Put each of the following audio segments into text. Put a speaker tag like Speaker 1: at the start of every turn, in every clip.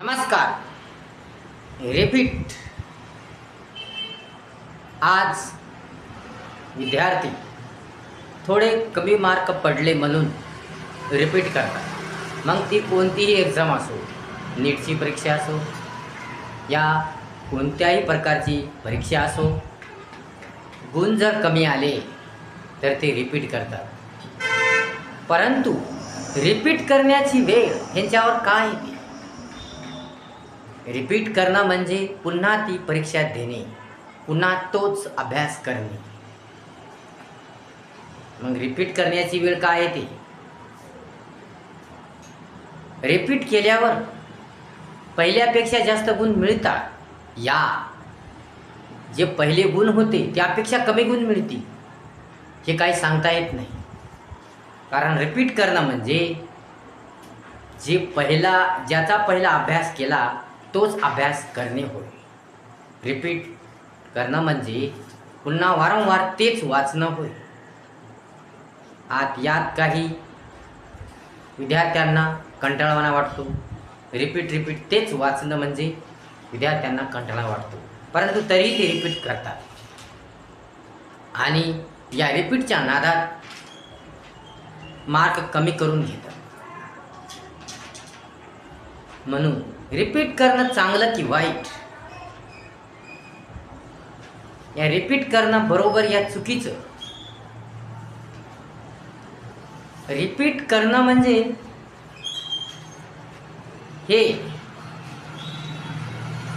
Speaker 1: नमस्कार. रिपीट आज विद्यार्थी थोडे कमी मार्क पडले म्हणून रिपीट करतात. मग ती कोणतीही एक्झाम असो नीटची परीक्षा असो या कोणत्याही प्रकारची परीक्षा असो गुण जर कमी आले तर ते रिपीट करतात. परंतु रिपीट करण्याची वेळ ह्यांच्यावर काय येते रिपीट करणं म्हणजे पुन्हा ती परीक्षा देणे. पुन्हा तोच अभ्यास करणे. मग रिपीट करण्याची वेळ काय येते रिपीट केल्यावर पहिल्यापेक्षा जास्त गुण मिळतात. या. जे पहिले गुण होते त्यापेक्षा कमी गुण मिळतील. हे काही सांगता येत नाही. कारण रिपीट करणं म्हणजे जे पहिला ज्याचा पहिला अभ्यास केला तोच अभ्यास करणे होय. रिपीट करणं म्हणजे पुन्हा वारंवार तेच वाचणं होय. आत यात काही विद्यार्थ्यांना कंटाळवाना वाटतो. रिपीट रिपीट तेच वाचणं म्हणजे विद्यार्थ्यांना कंटाळा वाटतो. परंतु तरी ते रिपीट करतात. आणि या रिपीटच्या नादात मार्क कमी करून घेतात. म्हणून रिपीट करणं चांगलं की वाईट? या रिपीट करणं बरोबर या चुकीचं. रिपीट करणं म्हणजे हे.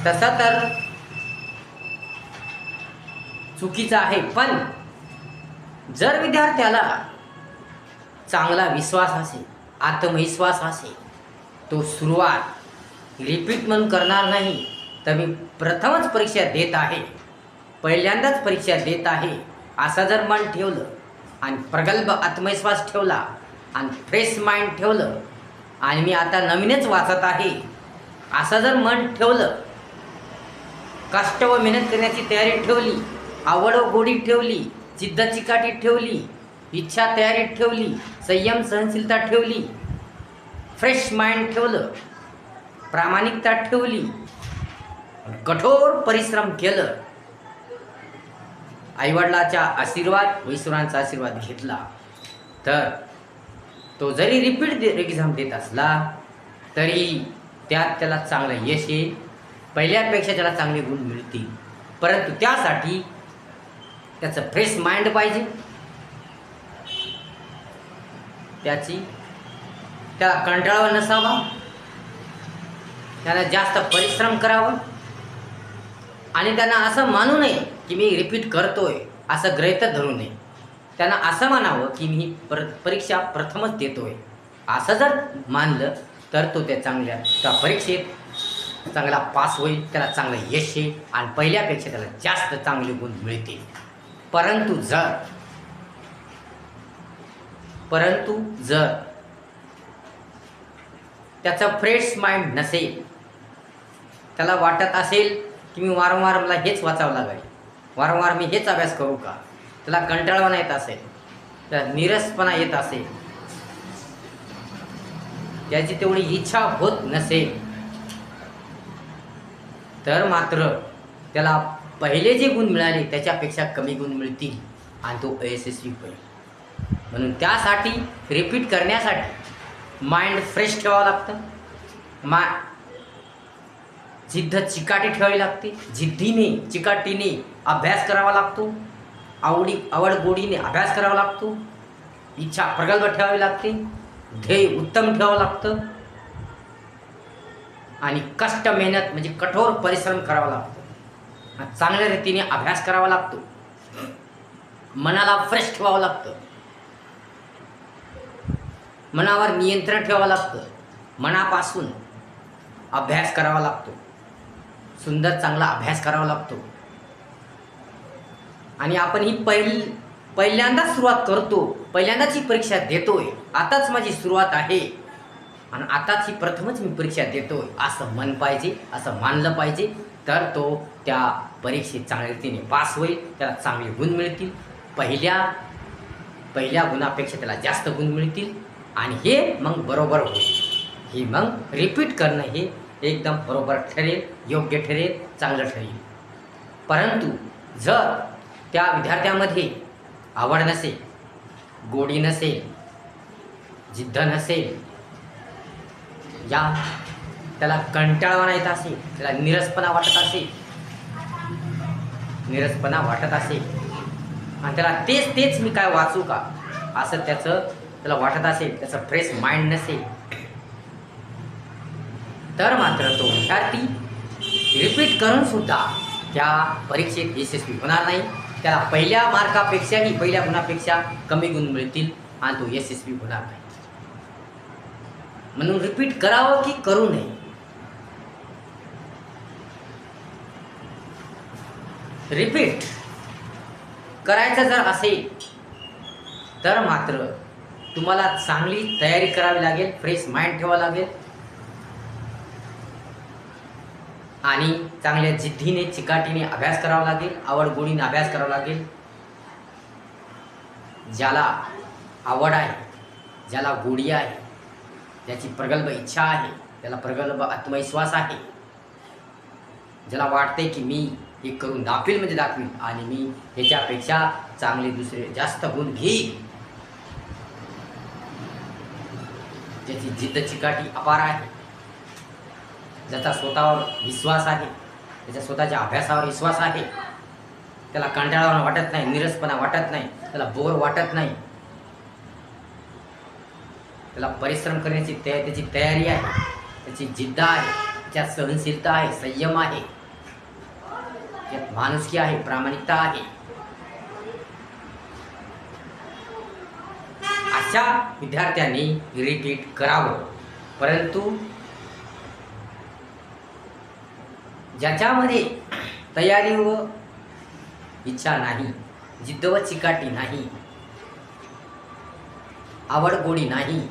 Speaker 1: तसा तर चुकीचं आहे पण जर विद्यार्थ्याला चांगला विश्वास असेल आत्मविश्वास असेल तो सुरुवात रिपीट म्हणून करणार नाही तर मी प्रथमच परीक्षा देत आहे. पहिल्यांदाच परीक्षा देत आहे. असं जर मन ठेवलं आणि प्रगल्भ आत्मविश्वास ठेवला आणि फ्रेश माइंड ठेवलं आणि मी आता नवीनच वाचत आहे असं जर मन ठेवलं कष्ट व मेहनत करण्याची तयारी ठेवली आवड व गोडी ठेवली जिद्द चिकाटी ठेवली इच्छा तयारीत ठेवली संयम सहनशीलता ठेवली फ्रेश माइंड ठेवलं प्रामाणिकता ठेवली. कठोर परिश्रम केलं. आईवडिलाचा आशीर्वाद ईश्वरांचा आशीर्वाद घेतला. तर तो जरी रिपीट एक्झाम देत असला तरी त्यात त्याला चांगलं यश येईल. पहिल्यापेक्षा त्याला चांगले गुण मिळतील. परंतु त्यासाठी त्याचं फ्रेश माइंड पाहिजे. त्याची त्याला कंटाळा नसावा. त्याला जास्त परिश्रम करावं. आणि त्यांना असं मानू नये की मी रिपीट करतोय असं ग्रहितच धरू नये. त्यांना असं मानावं की मी पर परीक्षा प्रथमच देतोय. असं जर मानलं तर तो त्या चांगल्या त्या परीक्षेत चांगला पास होईल त्याला चांगलं यश येईल आणि पहिल्यापेक्षा त्याला जास्त चांगले गुण मिळतील. परंतु जर परंतु जर त्याचं फ्रेश माइंड नसेल त्याला वाटत असेल की मी वारंवार मला हेच वाचावं लागेल. वारंवार मी हेच अभ्यास करू का? त्याला कंटाळवाना येत असेल. त्याला निरसपणा येत असेल. त्याची तेवढी इच्छा होत नसेल. तर मात्र त्याला पहिले जे गुण मिळाले त्याच्यापेक्षा कमी गुण मिळतील आणि तो अयशस्वी होईल. म्हणून त्यासाठी रिपीट करण्यासाठी माइंड फ्रेश ठेवावं लागतं. मा जिद्द चिकाटी ठेवावी लागते. जिद्दीने चिकाटीने अभ्यास करावा लागतो. आवडी आवड गोडीने अभ्यास करावा लागतो. इच्छा प्रगल्भ ठेवावी लागते. ध्येय उत्तम ठेवावं लागतं. आणि कष्ट मेहनत म्हणजे कठोर परिश्रम करावा लागतो. चांगल्या रीतीने अभ्यास करावा लागतो. मनाला फ्रेश ठेवावं लागतं. मनावर नियंत्रण ठेवावं लागतं. मनापासून अभ्यास करावा लागतो. सुंदर चांगला अभ्यास करावा लागतो. आणि आपण ही पहिल पहिल्यांदाच सुरुवात करतो पहिल्यांदाच ही परीक्षा देतोय आताच माझी सुरुवात आहे. आणि आताच ही प्रथमच मी परीक्षा देतोय असं मन पाहिजे असं मानलं पाहिजे तर तो त्या परीक्षेत चांगल्या रीतीने पास होईल त्याला चांगले गुण मिळतील. पहिल्या पहिल्या गुणापेक्षा त्याला जास्त गुण मिळतील. आणि हे मग बरोबर होईल. हे मग रिपीट करणं हे एकदम बरोबर ठरेल योग्य ठरेल चांगलं ठरेल. परंतु जर त्या विद्यार्थ्यामध्ये आवड नसेल गोडी नसेल जिद्द नसेल या त्याला कंटाळवाणा येत असेल त्याला निरसपणा वाटत असेल निरसपणा वाटत असेल आणि त्याला तेच तेच मी काय वाचू का? असं त्याचं त्याला वाटत असेल त्याचं फ्रेश माइंड नसेल तर मात्र तो विद्यार्थी रिपीट करून सुद्धा त्या परीक्षेत यशस्वी होणार नाही. त्याला पहिल्या मार्कापेक्षाही पहिल्या गुणापेक्षा कमी गुण मिळतील आणि तो यशस्वी होणार नाही. म्हणून रिपीट करावं की करू नये? रिपीट करायचं जर असेल तर मात्र तुम्हाला चांगली तयारी करावी लागेल फ्रेश माइंड ठेवावं लागेल. आणि चांगल्या जिद्दीने चिकाटीने अभ्यास करावा लागेल आवड अभ्यास करावा लागेल. ज्याला आवड आहे ज्याला गोडी आहे ज्याची प्रगल्भ इच्छा आहे ज्याला प्रगल्भ आत्मविश्वास आहे ज्याला वाटते की मी हे करून दाखवील म्हणजे दाखवील आणि मी ह्याच्यापेक्षा चांगले दुसरे जास्त गुण घेईन. ज्याची जिद्द चिकाटी अपार आहे ज्याचा स्वतःवर विश्वास आहे त्याच्या स्वतःच्या अभ्यासावर विश्वास आहे त्याला कंटाळावर वाटत नाही निरसपणा वाटत नाही त्याला बोर वाटत नाही. त्याला परिश्रम करण्याची तया त्याची तयारी आहे त्याची जिद्द आहे त्याच्या सहनशीलता आहे संयम आहे. त्यात माणुसकी आहे प्रामाणिकता आहे. अशा विद्यार्थ्यांनी रिपीट करावं. परंतु ज्याच्यामध्ये तयारी व इच्छा नाही जिद्द व चिकाटी नाही आवड गोडी नाही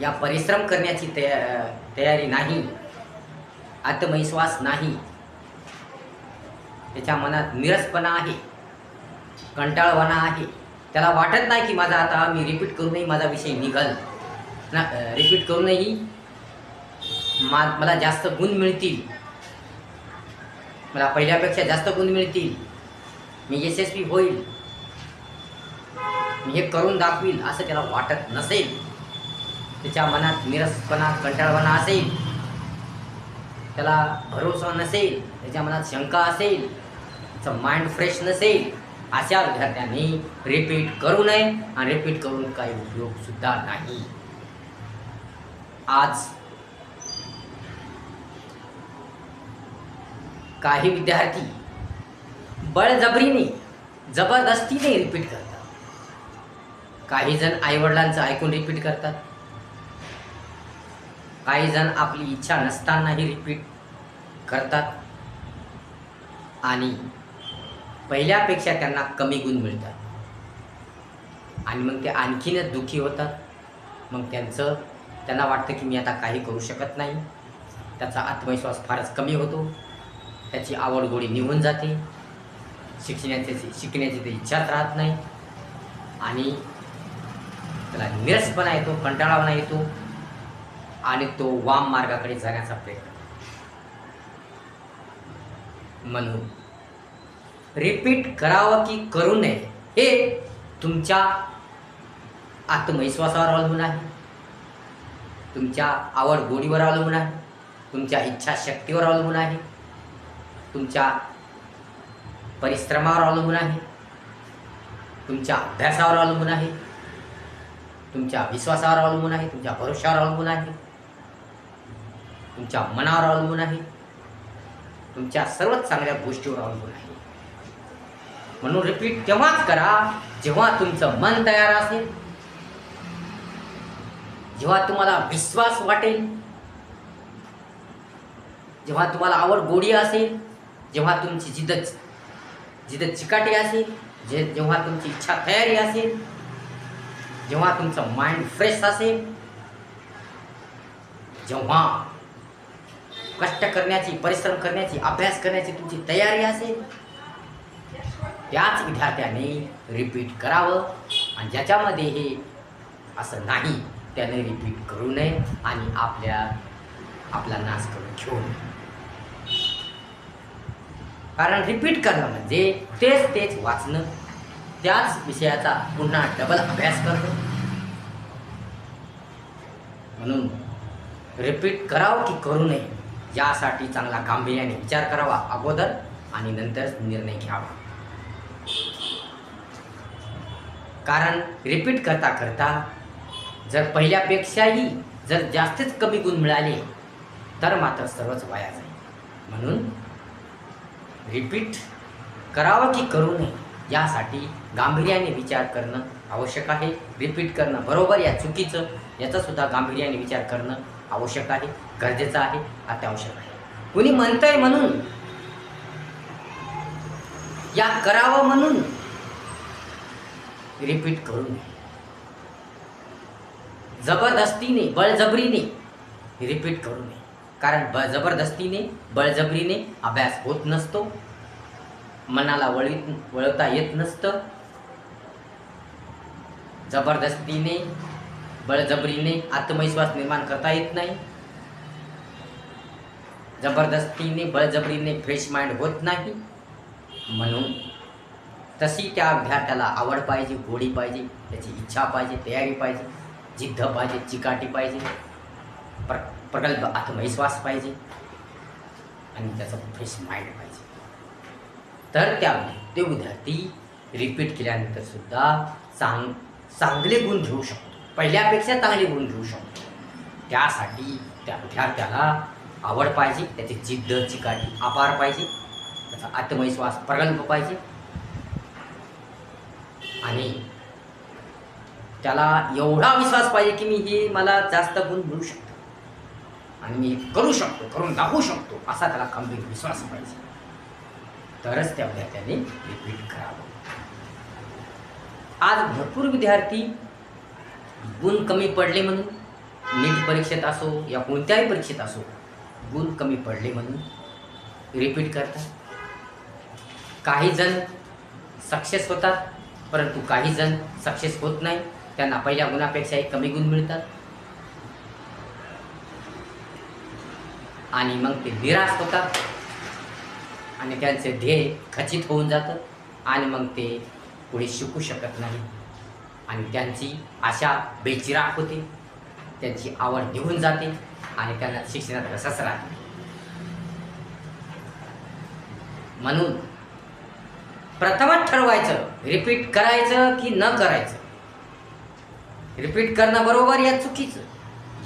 Speaker 1: या परिश्रम करण्याची तया तयारी नाही आत्मविश्वास नाही त्याच्या मनात निरसपणा आहे कंटाळवाणा आहे. त्याला वाटत नाही की माझा आता मी रिपीट करूनही माझा विषय निघल. ना रिपीट करूनही मा मला जास्त गुण मिळतील. मला पहिल्यापेक्षा जास्त गुण मिळतील. मी यशस्वी होईल. मी हे करून दाखवील असं त्याला वाटत नसेल. त्याच्या मनात निरसपणा कंटाळपणा असेल. त्याला भरोसा नसेल त्याच्या मनात शंका असेल त्याचं माइंड फ्रेश नसेल अशा विद्यार्थ्यांनी रिपीट करू नये आणि रिपीट करून काही उपयोगसुद्धा नाही. आज काही विद्यार्थी बळजबरीने जबरदस्तीने रिपीट करतात. काही जण आईवडिलांचं ऐकून रिपीट करतात. काही जण आपली इच्छा नसतानाही रिपीट करतात. आणि पहिल्यापेक्षा त्यांना कमी गुण मिळतात. आणि मग ते आणखीनच दुःखी होतात. मग त्यांचं त्यांना वाटतं की मी आता काही करू शकत नाही. त्याचा आत्मविश्वास फारच कमी होतो. त्याची आवड गोडी निघून जाते. शिक्षणाची शिकण्याची ते इच्छाच राहत नाही. आणि त्याला निरसपणा येतो कंटाळापणा येतो. आणि तो वाम मार्गाकडे जाण्याचा प्रयत्न म्हणून रिपीट करावं की करू नये हे तुमच्या आत्मविश्वासावर अवलंबून आहे. तुमच्या आवड गोडीवर अवलंबून आहे. तुमच्या इच्छाशक्तीवर अवलंबून आहे. तुमच्या परिश्रमावर अवलंबून आहे. तुमच्या अभ्यासावर अवलंबून आहे. तुमच्या विश्वासावर अवलंबून आहे. तुमच्या भरोशावर अवलंबून आहे. तुमच्या मनावर अवलंबून आहे. तुमच्या सर्वच चांगल्या गोष्टीवर अवलंबून आहे. म्हणून रिपीट तेव्हाच करा जेव्हा तुमचं मन तयार असेल. जेव्हा तुम्हाला विश्वास वाटेल. जेव्हा तुम्हाला आवड गोडी असेल. जेव्हा तुमची जिद्द जिद्द चिकाटी असेल जे जेव्हा तुमची इच्छा तयारी असेल जेव्हा तुमचं माइंड फ्रेश असेल जेव्हा कष्ट करण्याची परिश्रम करण्याची अभ्यास करण्याची तुमची तयारी असेल त्याच विद्यार्थ्याने रिपीट करावं आणि ज्याच्यामध्ये हे असं नाही त्याने रिपीट करू नये आणि आपल्या आपला नाश करून घेऊ नये. कारण रिपीट करणं म्हणजे तेच तेच वाचणं. त्याच विषयाचा पुन्हा डबल अभ्यास करणं. म्हणून रिपीट करावं की करू नये यासाठी चांगला गांभीर्याने विचार करावा अगोदर आणि नंतर निर्णय घ्यावा. कारण रिपीट करता करता जर पहिल्यापेक्षाही जर जास्तीच कमी गुण मिळाले तर मात्र सर्वच वाया जाईल. म्हणून रिपीट करावं की करू नये यासाठी गांभीर्याने विचार करणं आवश्यक आहे. रिपीट करणं बरोबर या चुकीचं याचा सुद्धा गांभीर्याने विचार करणं आवश्यक आहे गरजेचं आहे अत्यावश्यक आहे. कुणी म्हणतंय म्हणून या करावं म्हणून रिपीट करू नये. जबरदस्तीने बळजबरीने रिपीट करू नये. कारण ब जबरदस्तीने बळजबरीने अभ्यास होत नसतो. मनाला वळीत वळवता येत नसतं. जबरदस्तीने बळजबरीने आत्मविश्वास निर्माण करता येत नाही. जबरदस्तीने बळजबरीने फ्रेश माइंड होत नाही. म्हणून तशी त्या विद्यार्थ्याला आवड पाहिजे गोडी पाहिजे त्याची इच्छा पाहिजे तयारी पाहिजे जिद्द पाहिजे चिकाटी पाहिजे. प्र प्रगल्भ आत्मविश्वास पाहिजे. आणि त्याचा फ्रेश माइंड पाहिजे. तर त्या ते विद्यार्थी रिपीट केल्यानंतर सुद्धा चांग चांगले गुण घेऊ शकतो. पहिल्यापेक्षा चांगले गुण घेऊ शकतो. त्यासाठी त्या विद्यार्थ्याला आवड पाहिजे. त्याची जिद्द चिकाटी आपार पाहिजे. त्याचा आत्मविश्वास प्रगल्भ पाहिजे. आणि त्याला एवढा विश्वास पाहिजे की मी हे मला जास्त गुण मिळू शकतो. आणि मी करू शकतो करून दाखवू शकतो असा त्याला गंभीर विश्वास पाहिजे. तरच त्या विद्यार्थ्याने रिपीट करावं. आज भरपूर विद्यार्थी गुण कमी पडले म्हणून नीट परीक्षेत असो या कोणत्याही परीक्षेत असो गुण कमी पडले म्हणून रिपीट करतात. काही जण सक्सेस होतात परंतु काही जण सक्सेस होत नाही. त्यांना पहिल्या गुणापेक्षाही कमी गुण मिळतात. आणि मग ते निराश होतात. आणि त्यांचे ध्येय खचित होऊन जातं आणि मग ते पुढे शिकू शकत नाही. आणि त्यांची आशा बेचिराक होते. त्यांची आवड निघून जाते आणि त्यांना शिक्षणात रसच राहते. म्हणून प्रथमच ठरवायचं रिपीट करायचं की न करायचं? रिपीट करणं बरोबर या चुकीचं.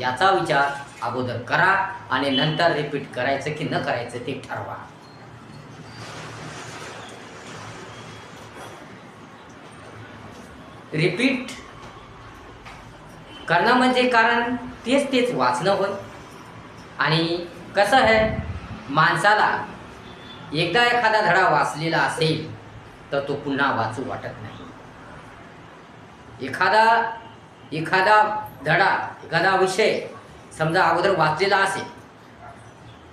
Speaker 1: याचा विचार अगोदर करा आणि नंतर रिपीट करायचं की न करायचं ते ठरवा. रिपीट करणं म्हणजे कारण तेच तेच वाचणं होय. आणि कसं आहे माणसाला एकदा एखादा धडा वाचलेला असेल तर तो पुन्हा वाचू वाटत नाही. एखादा एखादा धडा एखादा विषय समजा अगोदर वाचलेला असेल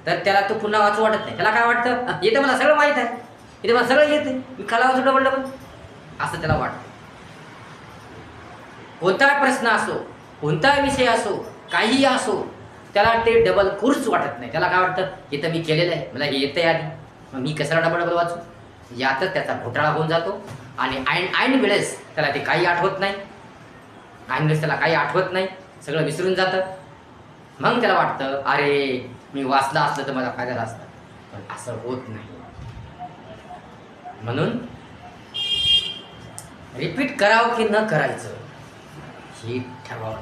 Speaker 1: तर त्याला तो पुन्हा वाचू वाटत नाही. त्याला काय वाटतं? येतं मला सगळं माहीत आहे. इथे मला सगळं येतं मी खाला वाचू डबल डबल असं त्याला वाटतं. कोणताही प्रश्न असो कोणताही विषय असो काहीही असो त्याला ते डबल कोर्स वाटत नाही. त्याला काय वाटतं? इथं मी केलेलं आहे. मला हे येतं आधी. मग मी कशाला डबल डबल वाचू? यातच त्याचा घोटाळा होऊन जातो. आणि ऐन ऐन वेळेस त्याला ते काही आठवत नाही. ऐन वेळेस त्याला काही आठवत नाही. सगळं विसरून जातं. मग त्याला वाटतं अरे मी वाचलं असलं तर माझा फायदा असतं असता. पण असं होत नाही. म्हणून रिपीट करावं की न करायचं हे ठरवावं.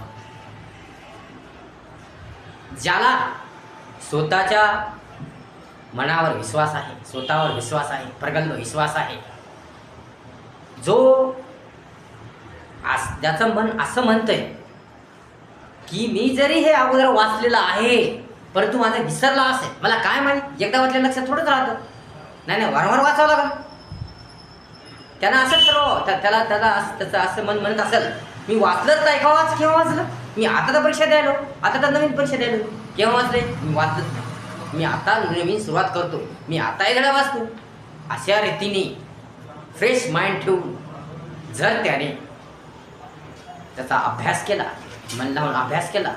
Speaker 1: ज्याला स्वतःच्या मनावर विश्वास आहे स्वतःवर विश्वास आहे प्रगल्भ विश्वास आहे जो आस ज्याचं मन असं म्हणतंय की मी जरी हे अगोदर वाचलेलं आहे परंतु माझं विसरला असेल. मला काय माहीत? एकदा वाचल्या लक्षात थोडंच राहतं. नाही नाही वारंवार वाचावं लागलं. त्यानं असंच सर्व त्या- त्याला त्याला असं त्याचं असं मन म्हणत असेल मी वाचलंच नाही का वाच केव्हा वाचलं? मी आता तर परीक्षा द्यायलो. आता तर नवीन परीक्षा द्यायलो. केव्हा वाचले? मी वाचलंच नाही. मी आता नवीन सुरुवात करतो. मी आताही धडा वाचतो. अशा रीतीने फ्रेश माइंड ठेवून जर त्याने त्याचा अभ्यास केला मन लावून अभ्यास केला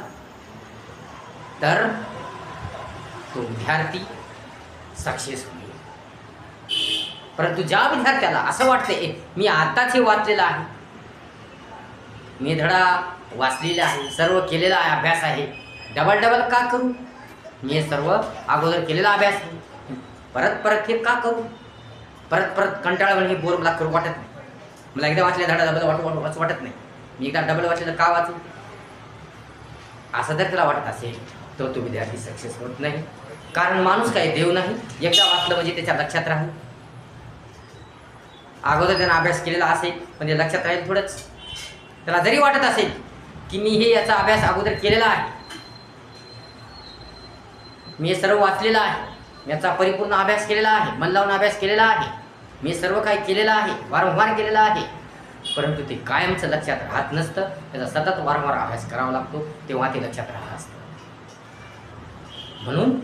Speaker 1: तर तो विद्यार्थी सक्सेस होईल. परंतु ज्या विद्यार्थ्याला असं वाटतंय मी आताच हे वाचलेलं आहे. मी धडा वाचलेला आहे सर्व केलेला आहे अभ्यास आहे. डबल डबल का करू? मी हे सर्व अगोदर केलेला अभ्यास आहे. परत परत हे का करू? परत परत कंटाळा हे बोर मला करू वाटत नाही. मला एकदा वाचले धडा डबल वाट वाटू वाचू वाटत नाही. मी एकदा डबल वाचलेलं का वाचू? असं जर त्याला वाटत असेल तर तो विद्यार्थी सक्सेस होत नाही. कारण माणूस काही देव नाही. एकदा वाचलं म्हणजे त्याच्या लक्षात राहील. अगोदर त्यानं अभ्यास केलेला असेल पण ते लक्षात राहील थोडंच. त्याला जरी वाटत असेल की मी हे याचा अभ्यास अगोदर केलेला आहे. मी हे सर्व वाचलेलं आहे. याचा परिपूर्ण अभ्यास केलेला आहे. मन लावून अभ्यास केलेला आहे. मी सर्व काही केलेलं आहे. वारंवार केलेलं आहे. परंतु ते कायमचं लक्षात राहत नसतं. त्याचा सतत वारंवार अभ्यास करावा लागतो तेव्हा ते लक्षात राहत असतं. म्हणून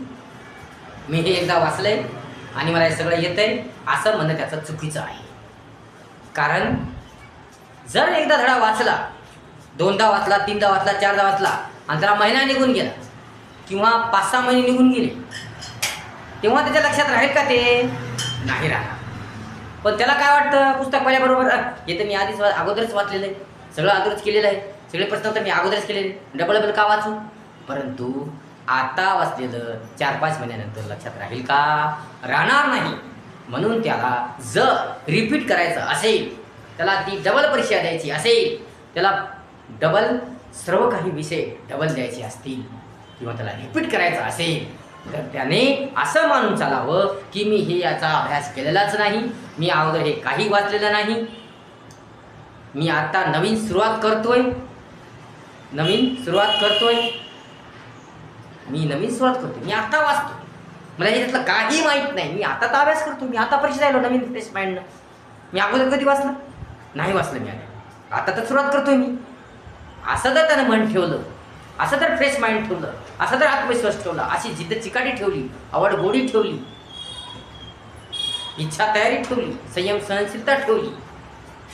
Speaker 1: मी हे एकदा वाचलंय आणि मला हे सगळं येतंय असं म्हणणं त्याचं चुकीचं आहे. कारण जर एकदा धडा वाचला दोनदा वाचला तीनदा वाचला चारदा वाचला आणि त्याला महिना निघून गेला किंवा पाच सहा महिने निघून गेले तेव्हा त्याच्या लक्षात राहील का ते? नाही राहणार. पण त्याला काय वाटतं पुस्तक पाहिल्याबरोबर हे तर मी आधीच वा- अगोदरच वाचलेलं आहे. सगळं अगोदरच केलेलं आहे. सगळे प्रश्न तर मी अगोदरच केलेले डबल डबल का वाचू? परंतु आता वाचलेलं चार पाच महिन्यानंतर लक्षात राहील का? राहणार नाही. म्हणून त्याला जर रिपीट करायचं असेल त्याला ती डबल परीक्षा द्यायची असेल त्याला डबल सर्व काही विषय डबल द्यायचे असतील किंवा त्याला रिपीट करायचं असेल तर त्याने असं मानून चालावं की मी हे याचा अभ्यास केलेलाच नाही मी अगोदर हे काही वाचलेलं नाही. मी आता नवीन सुरुवात करतोय. नवीन सुरुवात करतोय. मी नवीन सुरुवात करतो मी आता वाचतो मला याच्यातलं काही माहीत नाही. मी आता तर अभ्यास करतो मी आता परीक्षा राहिलो नवीन फ्रेश माइंडनं मी अगोदर कधी वाचलं? नाही वाचलं मी आता आता तर सुरुवात करतोय मी. असं जर त्यानं मन ठेवलं असं तर फ्रेश माइंड ठेवलं असा तर आत्मविश्वास ठेवला अशी जिद्द चिकाटी ठेवली आवड गोडी ठेवली इच्छा तयारी ठेवली संयम सहनशीलता ठेवली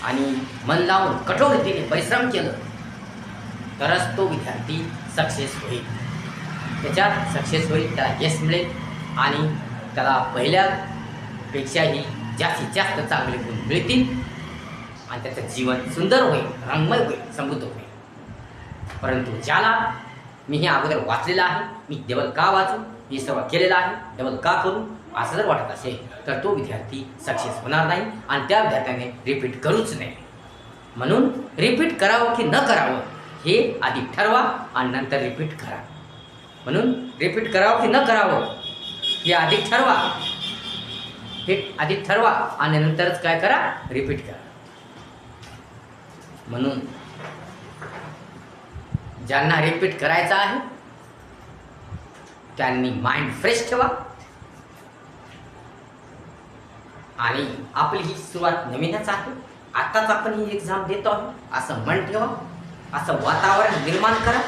Speaker 1: आणि मन लावून कठोर रीतीने परिश्रम केलं तरच तो विद्यार्थी सक्सेस होईल. त्याच्यात सक्सेस होईल त्याला यश मिळेल आणि त्याला पहिल्यापेक्षाही जास्तीत जास्त चांगले गुण मिळतील आणि त्याचं जीवन सुंदर होईल रंगमय होईल समृद्ध होईल. परंतु ज्याला मी हे अगोदर वाचलेलं आहे. मी देवल का वाचू? मी सर्व केलेलं आहे. देवल का करू? असं जर वाटत असेल तर तो विद्यार्थी सक्सेस होणार नाही आणि त्या विद्यार्थ्याने रिपीट करूच नाही म्हणून रिपीट करावं की न करावं हे आधी ठरवा आणि नंतर रिपीट करा. म्हणून रिपीट करावं की न करावं हे आधी ठरवा. हे आधी ठरवा आणि नंतरच काय करा? रिपीट करा. म्हणून ज्यांना रिपीट करायचं आहे त्यांनी माइंड फ्रेश ठेवा. आणि आपली ही सुरुवात नवीनच आहे. आत्ताच आपण ही एक्झाम देतो आहोत. असं मन ठेवा. असं वातावरण निर्माण करा.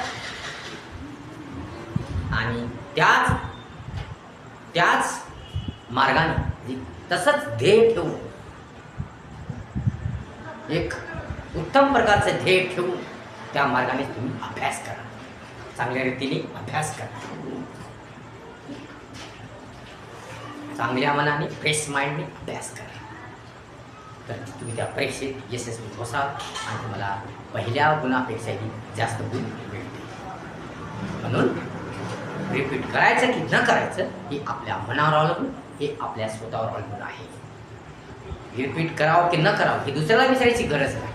Speaker 1: आणि त्याच त्याच मार्गाने तसंच ध्येय ठेवू एक उत्तम प्रकारचं ध्येय ठेवून त्या मार्गाने तुम्ही अभ्यास करा. चांगल्या रीतीने अभ्यास करा. चांगल्या मनाने फ्रेश माइंडने अभ्यास करा. तर तुम्ही त्या परीक्षेत यशस्वी होसाल आणि तुम्हाला पहिल्या गुणापेक्षाही जास्त गुण मिळते म्हणून रिपीट करायचं की न करायचं हे आपल्या मनावर अवलंबून हे आपल्या स्वतःवर अवलंबून आहे. रिपीट करावं की न करावं हे दुसऱ्याला विचारायची गरज नाही.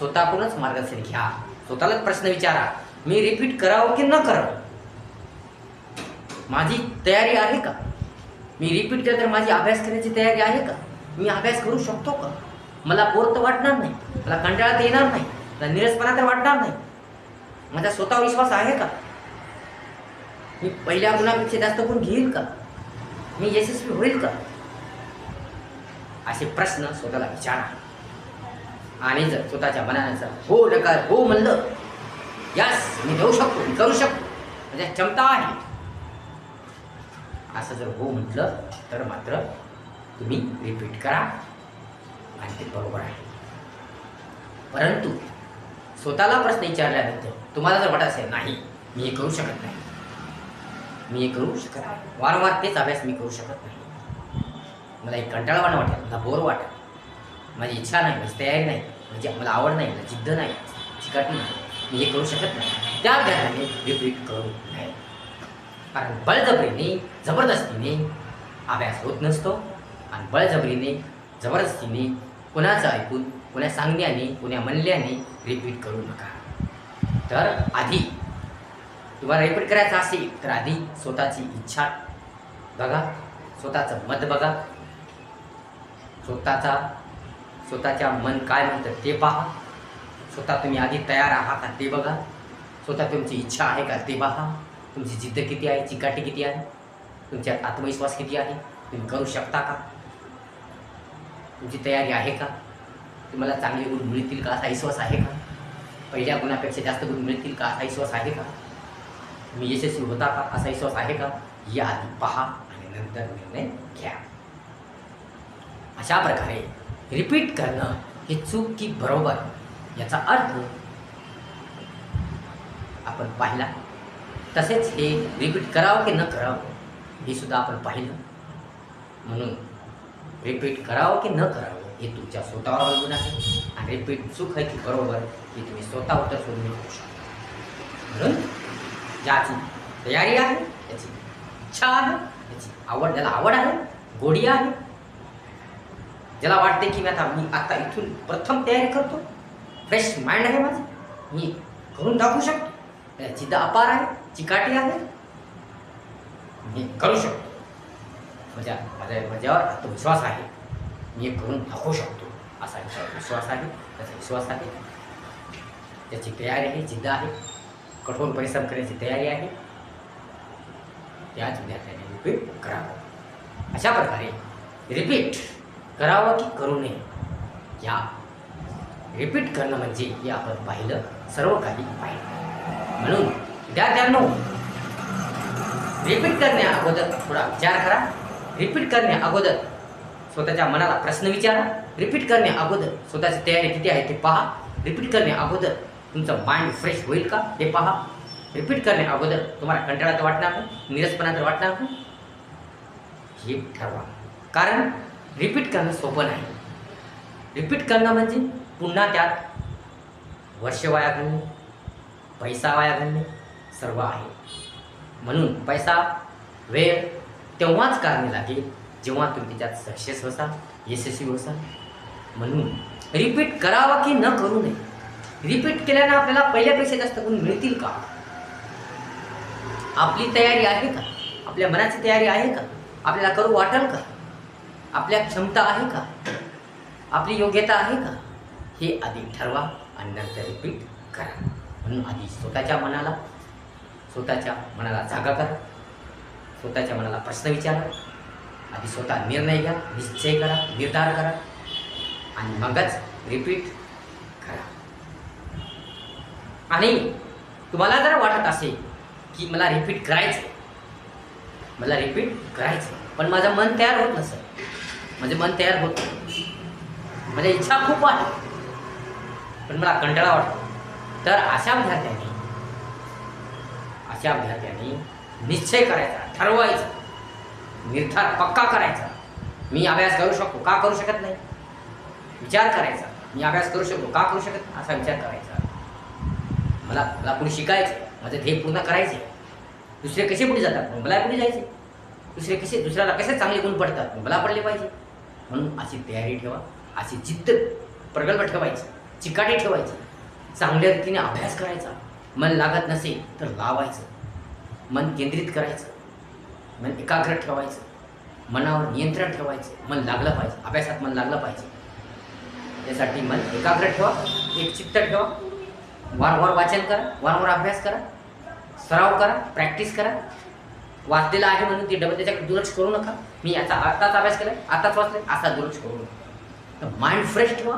Speaker 1: स्वतःकडूनच मार्गदर्शन घ्या. स्वतःलाच प्रश्न विचारा. मी रिपीट करावं की न करावं? माझी तयारी आहे का? मी रिपीट केलं तर माझी अभ्यास करण्याची तयारी आहे का? मी अभ्यास करू शकतो का? मला बोर तर वाटणार नाही. मला कंटाळा तर येणार नाही. मला निरसपणा तर वाटणार नाही. माझा स्वतः विश्वास आहे का? मी पहिल्या गुणापेक्षा जास्त गुण घेईल का? मी यशस्वी होईल का? असे प्रश्न स्वतःला विचारा. आणि जर स्वतःच्या मनानं जर हो नकार हो म्हणलं यस मी देऊ शकतो मी करू शकतो. म्हणजे क्षमता आहे. असं जर हो म्हटलं तर मात्र तुम्ही रिपीट करा. आणि ते बरोबर आहे. परंतु स्वतःला प्रश्न विचारल्यानंतर तुम्हाला जर वाटत असेल नाही मी हे करू शकत नाही. मी हे करू शकत नाही. वारंवार तेच अभ्यास मी करू शकत नाही. मला एक कंटाळवाणं वाटेल मला बोर वाटेल. माझी इच्छा नाही माझी तयारी नाही म्हणजे मला आवड नाही मला जिद्द नाही चिकाटी नाही मी हे करू शकत नाही. त्या ध्यानाने रिपीट करू नये कारण बळजबरीने जबरदस्तीने अभ्यास होत नसतो आणि बळजबरीने जबरदस्तीने कुणाचं ऐकून कुणा सांगण्याने कुणा म्हणल्याने रिपीट करू नका. तर आधी तुम्हाला रिपीट करायचं असेल तर आधी स्वतःची इच्छा बघा स्वतःचं मत बघा. स्वतःचा स्वतःच्या मन काय म्हणतं ते पहा. स्वतः तुम्ही आधी तयार आहात का ते बघा. स्वतः तुमची इच्छा आहे का ते पहा. तुमची जिद्द किती आहे? चिकाटी किती आहे? तुमच्यात आत्मविश्वास किती आहे? तुम्ही करू शकता का? तुमची तयारी आहे का? तुम्हाला चांगले गुण मिळतील का? असा विश्वास आहे का? पहिल्या गुणापेक्षा जास्त गुण मिळतील का? असा विश्वास आहे का? तुम्ही यशस्वी होता का? असा विश्वास आहे का? या आधी पहा आणि नंतर निर्णय घ्या. अशा प्रकारे रिपीट करणं हे चूक की बरोबर? याचा अर्थ आपण पाहिला. तसेच हे रिपीट करावं की न करावं हे सुद्धा आपण पाहिलं. म्हणून रिपीट करावं की न करावं हे तुमच्या स्वतःवर अवलंबून आहे. आणि रिपीट चूक आहे की बरोबर हे तुम्ही स्वतः उत्तर शोधून घेऊ शकता. म्हणून ज्याची तयारी आहे त्याची इच्छा आहे त्याची आवड ज्याला आवड आहे गोडी आहे ज्याला वाटते की मी आता मी आता इथून प्रथम तयारी करतो. फ्रेश माइंड आहे माझी. मी करून दाखवू शकतो. जिद्द अपार आहे चिकाटी आहे. मी करू शकतो. माझ्या माझ्या माझ्यावर आत्मविश्वास आहे. मी हे करून दाखवू शकतो. असा विश्वास विश्वास आहे. त्याचा विश्वास आहे. त्याची तयारी आहे जिद्द आहे. कठोर परिश्रम करण्याची तयारी आहे. त्याच विद्यार्थ्याने रिपीट करावं अशा प्रकारे रिपीट करावं की करू नये? या. रिपीट करणं म्हणजे हे आपण पाहिलं सर्व काही पाहिलं. म्हणून विद्यार्थ्यांनो रिपीट करण्या अगोदर थोडा विचार करा. रिपीट करण्या अगोदर स्वतःच्या मनाला प्रश्न विचारा. रिपीट करण्या अगोदर स्वतःची तयारी किती आहे ते पहा. रिपीट करण्या अगोदर तुमचं माइंड फ्रेश होईल का ते पहा. रिपीट करण्या अगोदर तुम्हाला कंटाळा तर वाटणार नाही निरसपणा तर वाटणार नाही. हे ठरवा. कारण रिपीट करणं सोपं नाही. रिपीट करणं म्हणजे पुन्हा त्यात वर्ष वाया घालणे पैसा वाया घालणे सर्व आहे. म्हणून पैसा वेळ तेव्हाच कारणे लागेल जेव्हा तुम्ही त्यात सक्सेस होसाल यशस्वी होसाल. म्हणून रिपीट करावं की न करू नये. रिपीट केल्यानं आपल्याला पहिल्यापेक्षा जास्त गुण मिळतील का? आपली तयारी आहे का? आपल्या मनाची तयारी आहे का? आपल्याला करू वाटेल का? आपल्या क्षमता आहे का? आपली योग्यता आहे का? हे आधी ठरवा आणि नंतर रिपीट करा. म्हणून आधी स्वतःच्या मनाला स्वतःच्या मनाला जागा करा. स्वतःच्या मनाला प्रश्न विचारा. आधी स्वतः निर्णय घ्या निश्चय करा निर्धार करा आणि मगच रिपीट करा. आणि तुम्हाला जर वाटत असेल की मला रिपीट करायचं मला रिपीट करायचं पण माझं मन तयार होत नसेल म्हणजे मन तयार होत म्हणजे इच्छा खूप आहे. पण मला कंटाळा वाटतो. तर अशा विद्यार्थ्यांनी अशा विद्यार्थ्यांनी निश्चय करायचा ठरवायचा. निर्धार पक्का करायचा. मी अभ्यास करू शकतो का करू शकत नाही? विचार करायचा. मी अभ्यास करू शकतो का करू शकत असा विचार करायचा. मला मला पुढे शिकायचं आहे माझं ध्येय पूर्ण करायचे दुसरे कसे पुढे जातात? मला पुढे जायचे दुसरे कसे दुसऱ्याला कसे चांगले गुण पडतात? मला पडले पाहिजे. म्हणून अशी तयारी ठेवा अशी जिद्द प्रगल्भ ठेवायची चिकाटी ठेवायची चांगल्या रीतीने अभ्यास करायचा. मन लागत नसेल तर लावायचं. मन केंद्रित करायचं. मन एकाग्र ठेवायचं. मनावर नियंत्रण ठेवायचं. मन लागलं पाहिजे. अभ्यासात मन लागलं पाहिजे. त्यासाठी मन एकाग्र ठेवा एक चित्त ठेवा. वारंवार वाचन करा वारंवार अभ्यास करा. सराव करा प्रॅक्टिस करा. वाचलेलं आहे म्हणून ते डबल त्याच्याकडे दुर्लक्ष करू नका. मी याचा आताच अभ्यास केला आताच वाचले असा दुर्लक्ष करू नका. तर माइंड फ्रेश ठेवा.